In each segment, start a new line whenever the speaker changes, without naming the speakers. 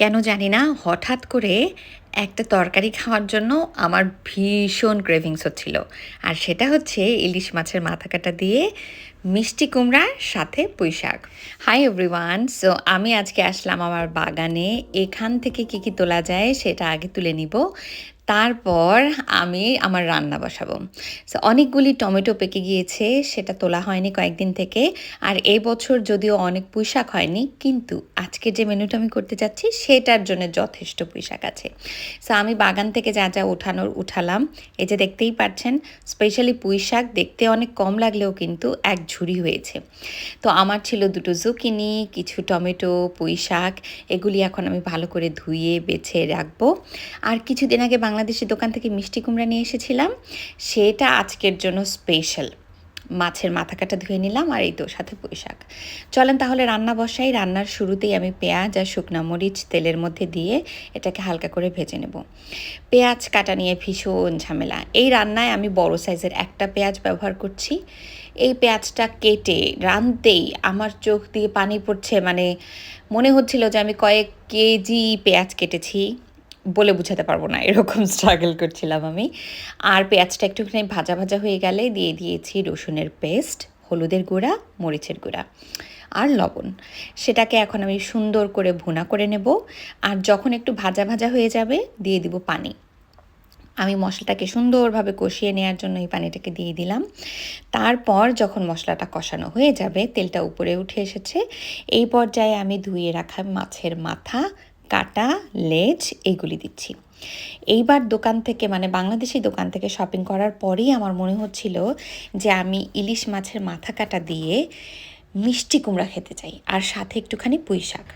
কেন জানি না, হঠাৎ করে একটা তরকারি খাওয়ার জন্য আমার ভীষণ ক্রেভিংস হচ্ছিল। আর সেটা হচ্ছে ইলিশ মাছের মাথা কাটা দিয়ে মিষ্টি কুমড়ার সাথে পুঁই শাক। হাই এভরিওয়ান সো আমি আজকে আসলাম আমার বাগানে। এখান থেকে কি কি তোলা যায় সেটা আগে তুলে নিব। তারপর আমি আমার রান্না বসাবো। সো অনেকগুলি টমেটো পেকে গিয়েছে, সেটা তোলা হয়নি কয়েকদিন থেকে। আর এই বছর যদিও অনেক পুঁইশাক হয়নি, কিন্তু আজকে যে মেনুটা আমি করতে যাচ্ছি, সেটার জন্য যথেষ্ট পুঁইশাক আছে। সো আমি বাগান থেকে যা যা উঠানোর উঠালাম, এই যে দেখতেই পাচ্ছেন স্পেশালি পুঁইশাক দেখতে অনেক কম লাগলেও কিন্তু এক ঝুড়ি হয়েছে। তো আমার ছিল দুটো জুকিনি কিছু টমেটো, পুঁইশাক, এগুলি এখন আমি ভালো করে ধুয়ে, বেছে রাখব। আর কিছুদিন আগে বাংলাদেশি দোকান থেকে মিষ্টি কুমড়া নিয়ে এসেছিলাম। সেটা আজকের জন্য স্পেশাল মাছের মাথা কাটা ধুয়ে নিলাম আর এই তো সাথে পুঁই শাক। চলেন তাহলে রান্না বসাই। রান্নার শুরুতেই আমি পেঁয়াজ আর শুকনা মরিচ তেলের মধ্যে দিয়ে এটাকে হালকা করে ভেজে নেব। পেঁয়াজ কাটা নিয়ে ভীষণ ঝামেলা। এই রান্নায় আমি বড় সাইজের একটা পেঁয়াজ ব্যবহার করছি। এই পেঁয়াজটা কেটে রাঁধতেই আমার চোখ দিয়ে পানি পড়ছে। মানে মনে হচ্ছিল যে আমি কয়েক কেজি পেঁয়াজ কেটেছি। বলে বুঝাতে পারব না, এরকম স্ট্রাগল করছিলাম আমি। আর পেঁয়াজটা একটুখানি ভাজা ভাজা হয়ে গেলে দিয়ে দিয়েছি রসুনের পেস্ট হলুদের গুঁড়া, মরিচের গুঁড়া আর লবণ। সেটাকে এখন আমি সুন্দর করে ভুনা করে নেব আর যখন একটু ভাজা ভাজা হয়ে যাবে দিয়ে দিব পানি। আমি মশলাটাকে সুন্দরভাবে কষিয়ে নেওয়ার জন্য এই পানিটাকে দিয়ে দিলাম। তারপর যখন মশলাটা কষানো হয়ে যাবে, তেলটা উপরে উঠে এসেছে, এই পর্যায়ে আমি ধুয়ে রাখা মাছের মাথা কাটা, লেজ এগুলি দিচ্ছি। এইবার দোকান থেকে মানে বাংলাদেশি দোকান থেকে শপিং করার পরেই আমার মনে হচ্ছিল যে আমি ইলিশ মাছের মাথা কাটা দিয়ে মিষ্টি কুমড়া খেতে চাই আর সাথে একটুখানি পুঁই শাক।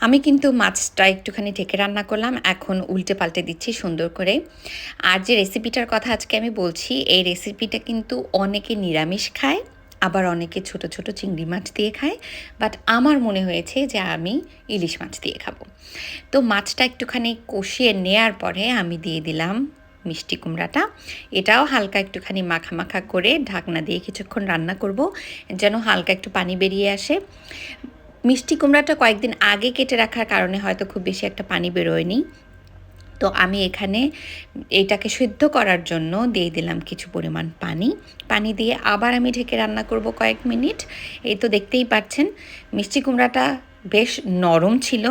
আমি কিন্তু মাছটা একটুখানি ঢেকে রান্না করলাম, এখন উল্টে পাল্টে দিচ্ছি সুন্দর করে। আর যে রেসিপিটার কথা আজকে আমি বলছি, এই রেসিপিটা কিন্তু অনেকে নিরামিষ খায় আবার অনেকে ছোট ছোট চিংড়ি মাছ দিয়ে খায় বাট আমার মনে হয়েছে যে আমি ইলিশ মাছ দিয়ে খাব। তো মাছটা একটুখানি কষিয়ে নেয়ার পরে আমি দিয়ে দিলাম মিষ্টি কুমড়াটা। এটাও হালকা একটুখানি মাখা মাখা করে ঢাকনা দিয়ে কিছুক্ষণ রান্না করব, যেন হালকা একটু পানি বেরিয়ে আসে। মিষ্টি কুমড়াটা কয়েকদিন আগে কেটে রাখার কারণে হয়তো খুব বেশি একটা পানি বেরোয়নি। তো আমি এখানে এটাকে সিদ্ধ করার জন্য দিয়ে দিলাম কিছু পরিমাণ পানি। পানি দিয়ে আবার আমি ঢেকে রান্না করব কয়েক মিনিট। এই তো দেখতেই পাচ্ছেন, মিষ্টি কুমড়াটা বেশ নরম ছিল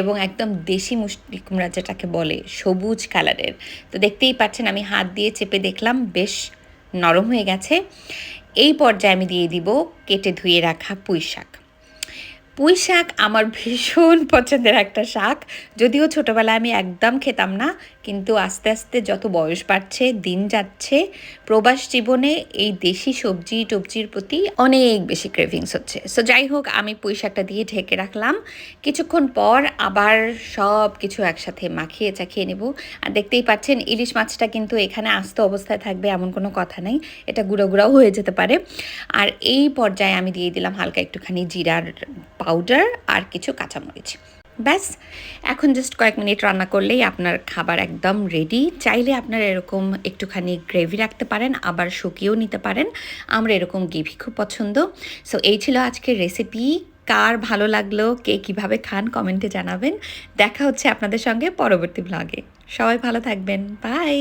এবং একদম দেশি মুষ্টি কুমড়া যেটাকে বলে সবুজ কালারের। তো দেখতেই পাচ্ছেন, আমি হাত দিয়ে চেপে দেখলাম বেশ নরম হয়ে গেছে। এই পর্যায়ে আমি দিয়ে দিব কেটে ধুয়ে রাখা পুঁই শাক পুঁই শাক আমার ভীষণ পছন্দের একটা শাক। যদিও ছোটোবেলায় আমি একদম খেতাম না, কিন্তু আস্তে আস্তে যত বয়স বাড়ছে, দিন যাচ্ছে, প্রবাস জীবনে এই দেশি সবজি, টবজির প্রতি অনেক বেশি ক্রেভিংস হচ্ছে। সো যাই হোক, আমি পুঁই শাকটা দিয়ে ঢেকে রাখলাম। কিছুক্ষণ পর আবার সব কিছু একসাথে মাখিয়ে চাখিয়ে নেব। আর দেখতেই পাচ্ছেন, ইলিশ মাছটা কিন্তু এখানে আস্ত অবস্থায় থাকবে এমন কোনো কথা নেই, এটা গুঁড়ো গুঁড়াও হয়ে যেতে পারে। আর এই পর্যায়ে আমি দিয়ে দিলাম হালকা একটুখানি জিরার পাউডার আর কিছু কাঁচামরিচ। ব্যাস, এখন জাস্ট কয়েক মিনিট রান্না করলেই আপনার খাবার একদম রেডি চাইলে আপনারা এরকম একটুখানি গ্রেভি রাখতে পারেন, আবার শুকিয়েও নিতে পারেন। আমরা এরকম গ্রেভি খুব পছন্দ। সো এই ছিল আজকের রেসিপি কার ভালো লাগল, কে কীভাবে খান কমেন্টে জানাবেন। দেখা হচ্ছে আপনাদের সঙ্গে পরবর্তী ব্লগে সবাই ভালো থাকবেন। বাই